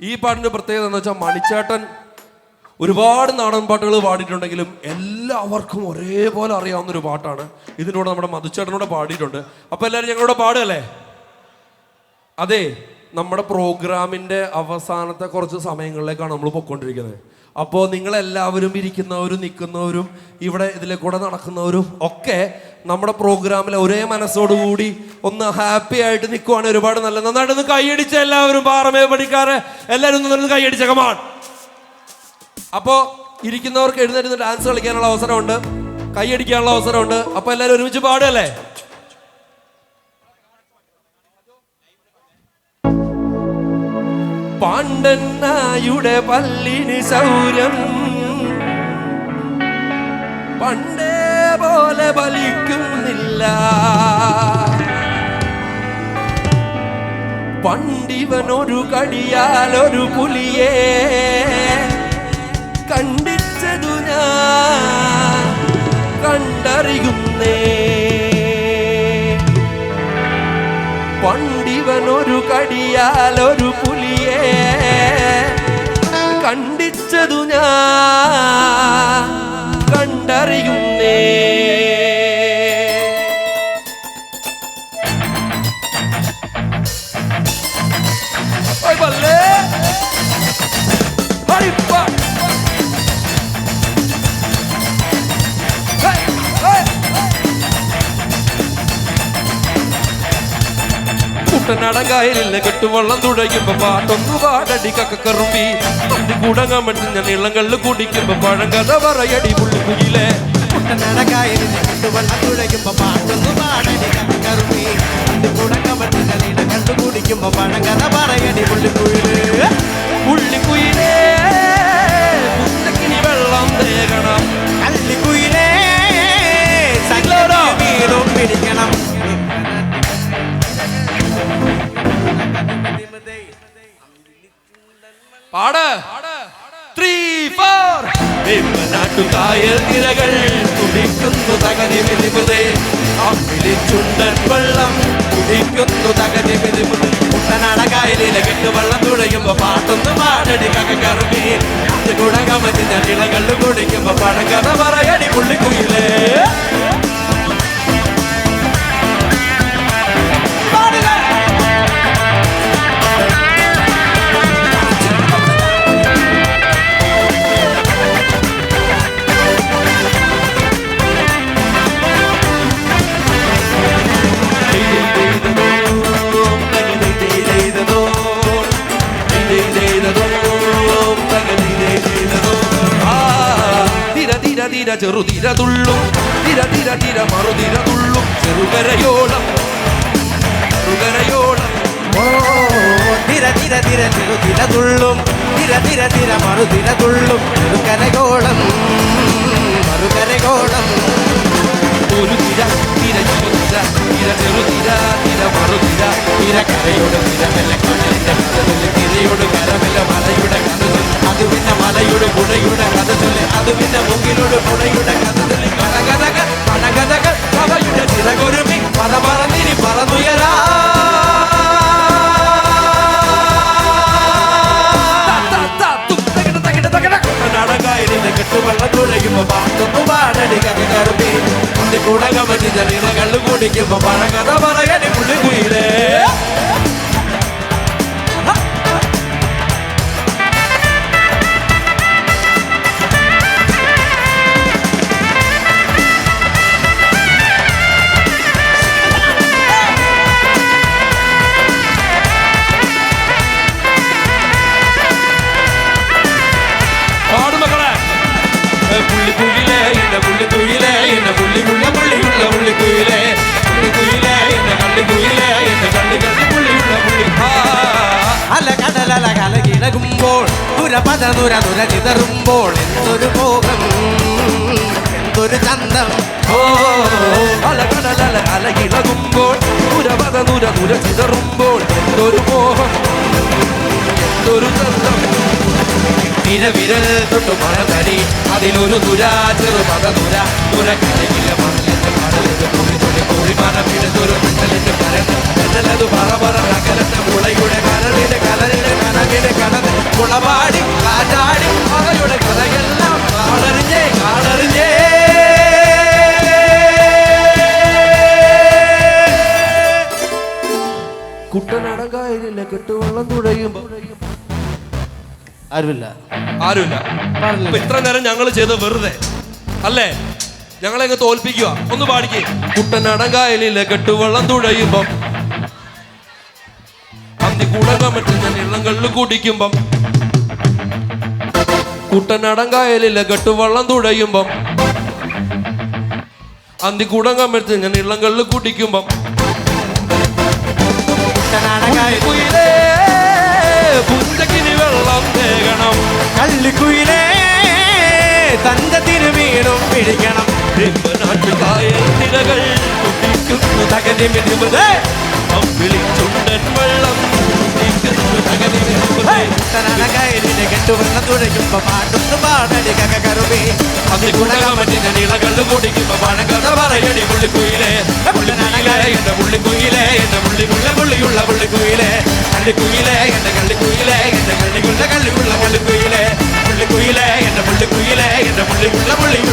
ഈ പാട്ടിന്റെ പ്രത്യേകത എന്ന് വെച്ചാൽ മണിച്ചേട്ടൻ ഒരുപാട് നാടൻ പാട്ടുകൾ പാടിയിട്ടുണ്ടെങ്കിലും എല്ലാവർക്കും ഒരേപോലെ അറിയാവുന്ന ഒരു പാട്ടാണ്. ഇതിനോട് നമ്മുടെ മധുച്ചേട്ടനോട് പാടിയിട്ടുണ്ട്. അപ്പൊ എല്ലാവരും ഞങ്ങളോട് പാടുകല്ലേ അതെ നമ്മുടെ പ്രോഗ്രാമിന്റെ അവസാനത്തെ കുറച്ച് സമയങ്ങളിലേക്കാണ് നമ്മൾ പൊയ്ക്കൊണ്ടിരിക്കുന്നത്. അപ്പോൾ നിങ്ങളെല്ലാവരും ഇരിക്കുന്നവരും നിൽക്കുന്നവരും ഇവിടെ ഇതിലെ കൂടെ നടക്കുന്നവരും ഒക്കെ നമ്മുടെ പ്രോഗ്രാമിൽ ഒരേ മനസ്സോടുകൂടി ഒന്ന് ഹാപ്പി ആയിട്ട് നിൽക്കുവാണ് ഒരുപാട് നല്ല നന്നായിട്ടൊന്ന് കൈയടിച്ച എല്ലാവരും പാറമേ പഠിക്കാറ് എല്ലാവരും ഒന്ന് കൈയടിച്ച. കമാൺ അപ്പോൾ ഇരിക്കുന്നവർക്ക് എഴുന്നേറ്റ് ഡാൻസ് കളിക്കാനുള്ള അവസരമുണ്ട്. കൈയടിക്കാനുള്ള അവസരമുണ്ട്. അപ്പോൾ എല്ലാവരും ഒരുമിച്ച് പാടുകയല്ലേ? പാണ്ഡന്നായുടെ പല്ലിന് സൗരം. പണ്ടേ പോലെ ബലിക്കുന്നില്ല. പണ്ടിവനൊരു കടിയാലൊരു പുലിയെ കണ്ടിച്ചതു ഞാൻ. കുട്ടനടങ്കായലില്ല കെട്ടുവള്ളം തുഴയ്ക്കുമ്പോ പാട്ടൊന്നു പാടടി കക്കറുമ്പി അതി കൂടങ്ങാൻ ഞാൻ നീളങ്ങളിൽ കുടിക്കുമ്പോ പഴങ്കഥ പറയടി പുള്ളിക്കുയിലെ. കുട്ടനടക്കായലിനെ കെട്ടുവള്ളം തുഴയ്ക്കുമ്പോ പാട്ടൊന്നു പാടടി കക്കറുമ്പി അത് കുടക്ക ഞാൻ കണ്ടു കുടിക്കുമ്പോ കഥ പറയടി പുള്ളിക്കുയിൽ. പുള്ളിക്കുയിലേ. പാട്. ത്രീ ഫോർ നാട്ടുകായൽ നിരകൾ കുടിക്കുന്നു തകതി വിധിമുതേ. അമ്മിളി ചുണ്ടൻ വെള്ളം കുടിക്കുന്നു തകതി വിധിമുതേ. കുട്ടനടക്കായലിനെ കെട്ടുവെള്ളം തുഴയുമ്പോ പാട്ടൊന്ന് പാടടി കറുമ്പി അത് പറ്റുന്ന നീള കണ്ടു കുടിക്കുമ്പോ പഴങ്കഥ പറയടി പുള്ളിക്കുയിലേ. തിര തിര തിര ചെറുതിര തുള്ളും. തിര തിര തിര മറുതിര തുള്ളും. ചെറുകരയോളം. ചെറുകരയോളം. തിര തിര തിര തിരു തിര തുള്ളും. തിര തിര തിര മറു തിര തുള്ളും. കരകോളം മറുകരകോളം ഒരു തിര തിര ചെറുതിര തിര ചെറുതിര തിര മറുതിര. തിര കരയോട് തിരമല്ല കടലിന്റെ കഥകളിൽ ജലീന കള്ളു കുടിക്കുമ്പോ പഴകഥ പറയടി പുള്ളിക്കുയിലേ കലകിടകുമ്പോൾ നുരപദ നുര നുര ചിതറുമ്പോൾ എന്തൊരു മോഹം എന്തൊരു ചന്തം? ഓ അലകിളകുമ്പോൾ നുര നുര എന്തൊരു മോഹം? എന്തൊരു ചന്തം? വിരവിരൽ തൊട്ടു മഴതടി അതിലൊരു തുര കരകില്ല മണലിന്റെ കടലിന്റെ മിന്നലിന്റെ കരണ്ട് പറ പറ മുളയുടെ കരളിന്റെ കലലിന്റെ കനകിന്റെ കടൽ കുളപാടി കാറ്റാടി മലയുടെ കഥയെല്ലാം കാടറിഞ്ഞേ കാടറിഞ്ഞേ കുട്ടനടങ്കായലില്ല കെട്ടുവെള്ളം തുഴയുമ്പോ ആരുമില്ല. ആരുമില്ല. ഇത്ര നേരം ഞങ്ങൾ ചെയ്ത് വെറുതെ. അല്ലേ? ഞങ്ങളെ അങ്ങ് തോൽപ്പിക്കുക. ഒന്ന് പാടിക്കേ. കുട്ടനടങ്കായലിലെ കെട്ടുവെള്ളം തുഴയുമ്പം അന്തി കൂടങ്ങാൻ പറ്റും ഞാൻ ഇള്ളങ്ങളിൽ കുടിക്കുമ്പം കുട്ടനടങ്കായലിലെ കെട്ടുവെള്ളം തുഴയുമ്പം അന്തി കുടങ്ങാൻ ഞാൻ ഇള്ളങ്ങളിൽ കുടിക്കുമ്പം. കുയിലേ പുഞ്ചക്കിനി വെള്ളം തേകണം. കള്ളിക്കുയിലേ തഞ്ചത്തിന് വീണും പിടിക്കണം. കുടിക്കുന്നു തകതിമിതിമുതേ അമ്പിളിച്ചുണ്ടൻ വെള്ളം. കുടിക്കുന്നു തകതിമിതിമുതേ കയലിനെ കെട്ടുവെള്ളം തുഴയ്ക്കുമ്പോ പാട്ടൊന്ന് പാടടി കകകറുമേ അതി ഗുണകമറ്റിന നീളകള്ളു കുടിക്കുമ്പോ പഴകഥ പറയടി പുള്ളിക്കുയിലേ. പുള്ളിക്കുയിലേ എന്റെ പുള്ളിക്കുയിലേ എന്റെ പുള്ളി പുള്ള പുള്ളിയുള്ള പുള്ളിക്കുയിലേ. കള്ളിക്കുയിലേ എന്റെ കള്ളിക്കുയിലേ എന്റെ കള്ളിക്കുള്ള കള്ളിക്കുള്ള പുള്ളിക്കുയിലേ പുള്ളിക്കുയിലേ എന്റെ പുള്ളിക്കുയിലേ എന്റെ പുള്ളിക്കുള്ള പുള്ളിയുള്ള